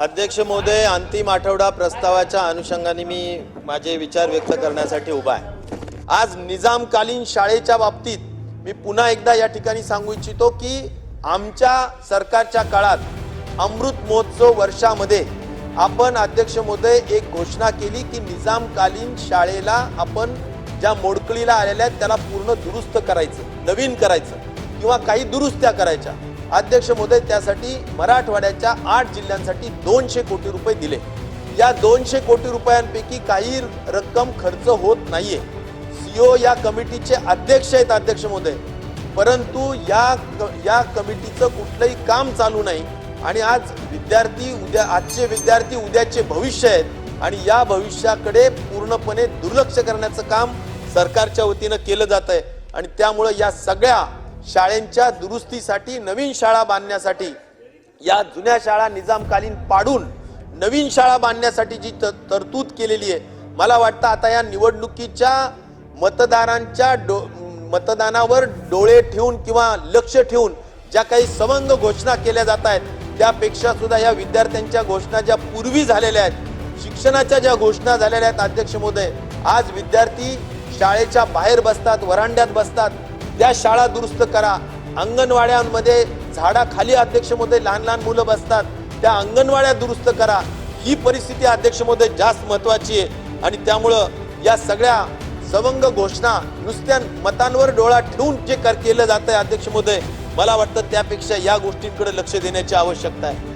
अध्यक्ष महोदय अंतिम आठवडा प्रस्तावाच्या अनुषंगाने मी माझे विचार व्यक्त करण्यासाठी उभा आहे. आज निजामकालीन शाळेच्या बाबतीत मी पुन्हा एकदा या ठिकाणी सांगू इच्छितो की आमच्या सरकारच्या काळात अमृत महोत्सव वर्षामध्ये आपण अध्यक्ष महोदय एक घोषणा केली की निजामकालीन शाळेला आपण ज्या मोडकळीला आलेल्या आहेत त्याला पूर्ण दुरुस्त करायचं नवीन करायचं किंवा काही दुरुस्त्या करायच्या. अध्यक्ष महोदय त्यासाठी मराठवाड्याच्या आठ जिल्ह्यांसाठी दोनशे कोटी रुपये दिले. या दोनशे कोटी रुपयांपैकी काही रक्कम खर्च होत नाहीये. सीओ या कमिटीचे अध्यक्ष आहेत अध्यक्ष महोदय. परंतु या क- या कमिटीचं कुठलंही काम चालू नाही आणि आज विद्यार्थी उद्या आजचे विद्यार्थी उद्याचे भविष्य आहेत आणि या भविष्याकडे पूर्णपणे दुर्लक्ष करण्याचं काम सरकारच्या वतीनं केलं जात आहे आणि त्यामुळं या सगळ्या शाळेंच्या दुरुस्तीसाठी नवीन शाळा बांधण्यासाठी या जुन्या शाळा निजामकालीन पाडून नवीन शाळा बांधण्यासाठी जी त- तरतूद केलेली आहे मला वाटतं आता या निवडणुकीच्या मतदारांच्या डो मतदानावर डोळे ठेवून किंवा लक्ष ठेवून ज्या काही सवंग घोषणा केल्या जात आहेत त्यापेक्षा सुद्धा या विद्यार्थ्यांच्या घोषणा ज्या पूर्वी झालेल्या आहेत शिक्षणाच्या ज्या घोषणा झालेल्या आहेत अध्यक्ष महोदय आज विद्यार्थी शाळेच्या बाहेर बसतात वरांड्यात बसतात त्या शाळा दुरुस्त करा. अंगणवाड्यांमध्ये झाडाखाली अध्यक्ष महोदय लहान लहान मुलं बसतात. त्या अंगणवाड्या दुरुस्त करा. ही परिस्थिती अध्यक्ष महोदय जास्त महत्वाची आहे. आणि त्यामुळं या सगळ्या सवंग घोषणा नुसत्या मतांवर डोळा ठेवून जे कर केलं जात आहे अध्यक्ष महोदय मला वाटतं त्यापेक्षा या गोष्टींकडे लक्ष देण्याची आवश्यकता आहे.